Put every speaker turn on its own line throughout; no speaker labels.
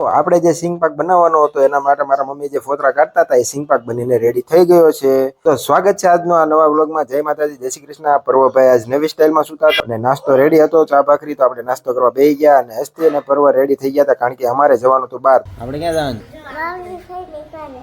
તો આપણે જે સિંગ પાક બનાવવાનો હતો, એના માટે મારા મમ્મી જે ફોતરા કાઢતા હતા, એ સિંગ પાક બનીને રેડી થઈ ગયો છે. તો સ્વાગત છે આજનો આ નવા વ્લોગમાં જય માતાજી, જય શ્રી કૃષ્ણ. પર્વભાઈ આજ નવી સ્ટાઇલમાં સુતા હતા. અને નાસ્તો રેડી હતો, ચા, ભાખરી. તો આપણે નાસ્તો કરવા બેસી ગયા અને હસ્તી અને પર્વ રેડી થઈ ગયા હતા, કારણ કે અમારે જવાનું હતું બહાર.
આપણે ક્યાં જવાનું?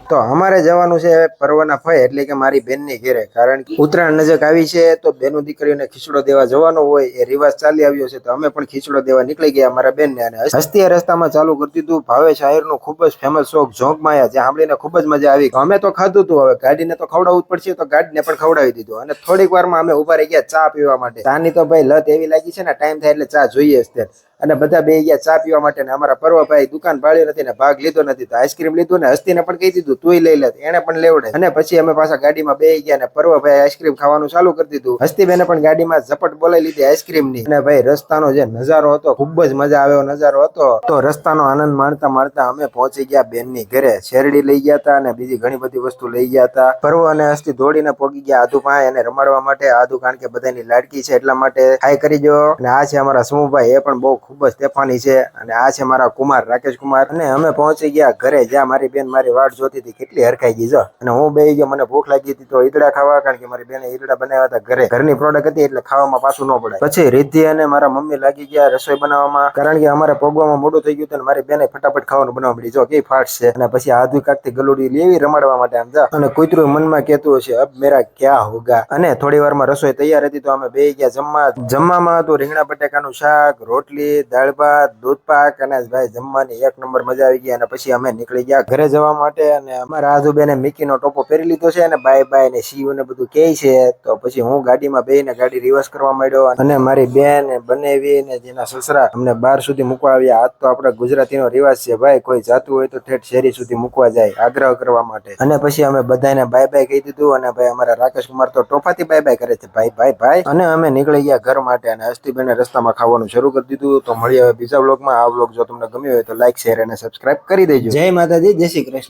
તો અમારે જવાનું છે પર્વના ફય એટલે કે મારી બેનની ઘેરે. કારણ કે ઉત્તરાયણ નજીક આવી છે, તો બેનું દીકરીઓને ખીચડો દેવા જવાનો હોય, એ રિવાજ ચાલી આવ્યો છે, તો અમે પણ ખીચડો દેવા નીકળી ગયા મારા બેનને. અને હસ્તી રસ્તામાં ચાલુ કરી દીધું. ભાવે શાયરનું ખૂબ જ ફેમસ શોખ જોંક માયા, જ્યાં સાંભળીને ખૂબ જ મજા આવી. અમે તો ખાધું હતું હવે. ગાડીને તો ખવડાવવું જ પડશે, તો ગાડીને પણ ખવડાવી દીધું. અને થોડીક વારમાં અમે ઊભા રહી ગયા ચા પીવા માટે. ચાની તો ભાઈ લત એવી લાગી છે ને, ટાઈમ થાય એટલે ચા જોઈએ જ અને બધા બે ગયા ચા પીવા માટે ને અમારા પર્વભાઈ દુકાન ભાળી નથી ને ભાગ લીધો નથી. તો આઈસ્ક્રીમ લીધું ને હસ્તીને પણ કહી દીધું, તુંય લઈ લે. એને પણ લેવડે અને પછી અમે પાછા ગાડીમાં બે ગયા ને પર્વભાઈ આઈસ્ક્રીમ ખાવાનું ચાલુ કરી દીધું. હસ્તીબેને પણ ગાડીમાં ઝપટ બોલાવી લીધી આઈસ્ક્રીમની. અને ભાઈ, રસ્તાનો જે નજારો હતો, ખૂબ જ મજા આવ્યો નજારો હતો. તો રસ્તાનો આનંદ માણતા માણતા અમે પહોંચી ગયા બેનની ઘરે. શેરડી લઈ ગયા હતા અને બીજી ઘણી બધી વસ્તુ લઈ ગયા હતા પર્વ અને હસ્તી દોડીને પોગી ગયા આધુ પાસે એને રમાડવા માટે. આધુ કારણ કે બધાની લાડકી છે એટલા માટે. હાઈ કરી જો અને આ છે અમારા સમૂહભાઈ એ પણ બહુ ખૂબ જ તેફાની છે. અને આ છે મારા કુમાર, રાકેશ કુમાર. અને અમે પહોંચી ગયા ઘરે, જ્યાં મારી બેન મારી વાટ જોતી હતી, કેટલી હરખાઈ ગઈ જો. અને હું બે ગયો, મને ભૂખ લાગી હતી તો ઈદડા ખાવા, કારણ કે મારી બેને ઈદડા બનાવ્યા હતા ઘરે. ઘરની પ્રોડક્ટ હતી એટલે ખાવામાં પાછું ન પડે પછી રિદ્ધિ અને મારા મમ્મી લાગી ગયા રસોઈ બનાવવામાં, કારણ કે અમારે પગવામાં મોડું થઈ ગયું હતું મારી બેને ફટાફટ ખાવાનું બનાવવા મળી જો કઈ ફાટ છે. અને પછી આધુ કાકથી ગલુડી લેવી રમાડવા માટે આમ, જા. અને કૂતરું મનમાં કહેતું હશે, અબ મેરા ક્યાં હોગા? અને થોડી વારમાં રસોઈ તૈયાર હતી તો અમે બે ગયા જમવા. જમવામાં હતું રીંગણા બટાકાનું શાક, રોટલી દાળ ભાત દૂધ પાક અને ભાઈ જમવાની એક નંબર મજા આવી ગઈ અને પછી અમે નીકળી ગયા ઘરે જવા માટે અને અમારા આજુબેને મિકીનો ટોપો પહેરી લીધો છે અને બાય બાય ને શિવ ને બધું કહે છે. તો પછી હું ગાડીમાં બેહીને ગાડી રિવર્સ કરવા માંડ્યો અને મારી બેન બનેવી ને જેના સસરા અમને બાર સુધી મૂકવા આવ્યા. આજ તો આપણા ગુજરાતીનો રિવાજ છે ભાઈ, કોઈ જાતું હોય તો ઠેઠ શેરી સુધી મૂકવા જાય આગ્રહ કરવા માટે. અને પછી અમે બધાને બાય બાય કહી દીધું અને ભાઈ અમારા રાકેશ કુમાર તો ટોપાથી બાય બાય કરે છે. ભાઈ ભાઈ ભાઈ. અને અમે નીકળી ગયા ઘર માટે અને હસ્તીબેને રસ્તામાં ખાવાનું શરૂ કરી દીધું. તો મળીએ બીજા બ્લોગમાં આ બ્લોગ જો તમને ગમ્યો હોય તો લાઈક શેર અને સબસ્ક્રાઇબ કરી દેજો. જય માતાજી, જય શ્રી કૃષ્ણ.